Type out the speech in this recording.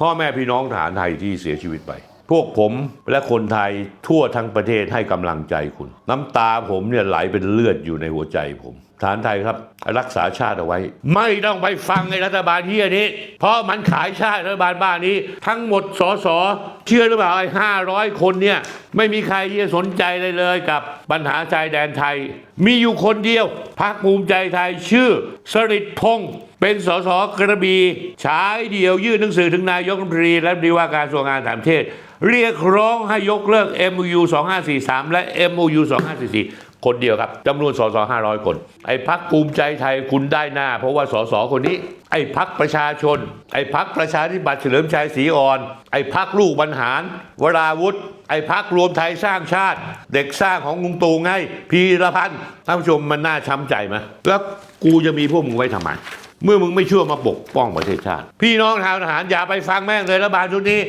พ่อแม่พี่น้องทหารไทยที่เสียชีวิตไป พวกผมและคนไทยทั่วทั้งประเทศให้กำลังใจคุณ น้ำตาผมเนี่ยไหลเป็นเลือดอยู่ในหัวใจผม ทหารไทยครับ รักษาชาติเอาไว้ ไม่ต้องไปฟังไอ้รัฐบาลเฮียนี้ เพราะมันขายชาติรัฐบาลบ้านนี้ ทั้งหมดสสเชื่อหรือเปล่าไอ้ห้าร้อยคนเนี่ย ไม่มีใครที่จะสนใจเลยเลยกับปัญหาชายแดนไทย มีอยู่คนเดียวพรรคภูมิใจไทยชื่อสริดพงษ์เป็นสสกระบีฉายเดียวยื่นหนังสือถึงนายกรัฐมนตรีและรีว่าการกระทรวงารต่างประเทศ เรียกร้องให้ยกเลิก MOU 2543 และ MOU 2544 คนเดียวครับจำนวนสส500คน ไอ้พักภูมิใจไทยคุณได้หน้า เพราะว่าสสคนนี้ ไอ้พักประชาชน ไอ้พักประชาธิปัตย์เฉลิมชัยศรีอ่อน ไอ้พักลูกบรรหาร วราวุธ ไอ้พักรวมไทยสร้างชาติ เด็กสร้างของลุงตู่ไงพีรพันธ์ท่านผู้ชมมันน่าช้ำใจไหมแล้วกูจะมีพวกมึงไว้ทำไมเมื่อมึงไม่เชื่อมาปกป้องประเทศชาติ พี่น้องทางทหารอย่าไปฟังแม่งเลยรัฐบาลชุดนี้